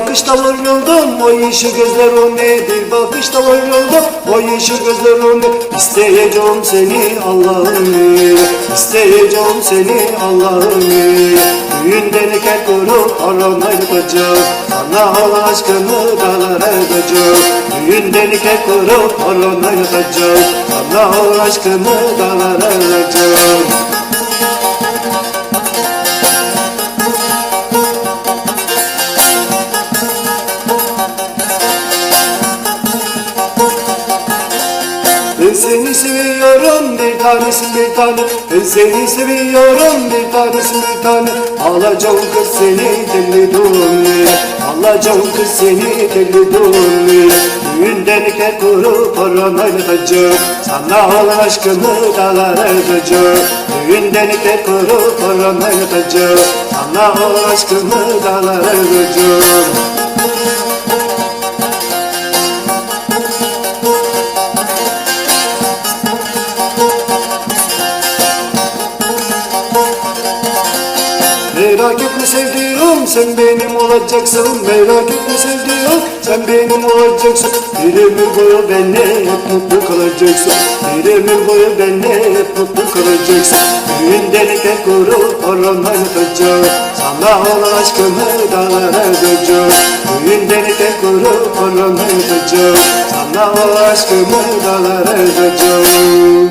bakışta vuruldum o yeşil gözler o ne Bir bakışta vuruldum o yeşil gözler o ne İsteyeceğim seni Allah'ım İsteyeceğim seni Allah'ım Düğünden iken kurup arama yapacağım Sana Allah aşkını dağlara edeceğim Düğünden iken kurup arama yapacağım Sana Allah aşkını dağlara edeceğim seni seviyorum bir tanesin bir tane. Ben seni seviyorum bir tanesin bir tane. Alacağım kız seni deli durmuyor Alacağım kız seni deli durmuyor Düğünden iker kuru paranı edeceğim Sana olan aşkımı dağlara edeceğim Düğünden iker kuru paranı edeceğim Sana olan aşkımı dağlara edeceğim Merak etme sevdiğim sen benim olacaksın. Merak etme sevdiğim sen benim olacaksın. Bir ömür boyu benimle hep mutlu kalacaksın. Bir ömür boyu benimle hep mutlu kalacaksın. Düğünden ipek kuru paranla yatacağım. Sana olan aşkımı dağlara edeceğim Düğünden ipek kuru paranla yatacağım. Sana olan aşkımı dağlara edeceğim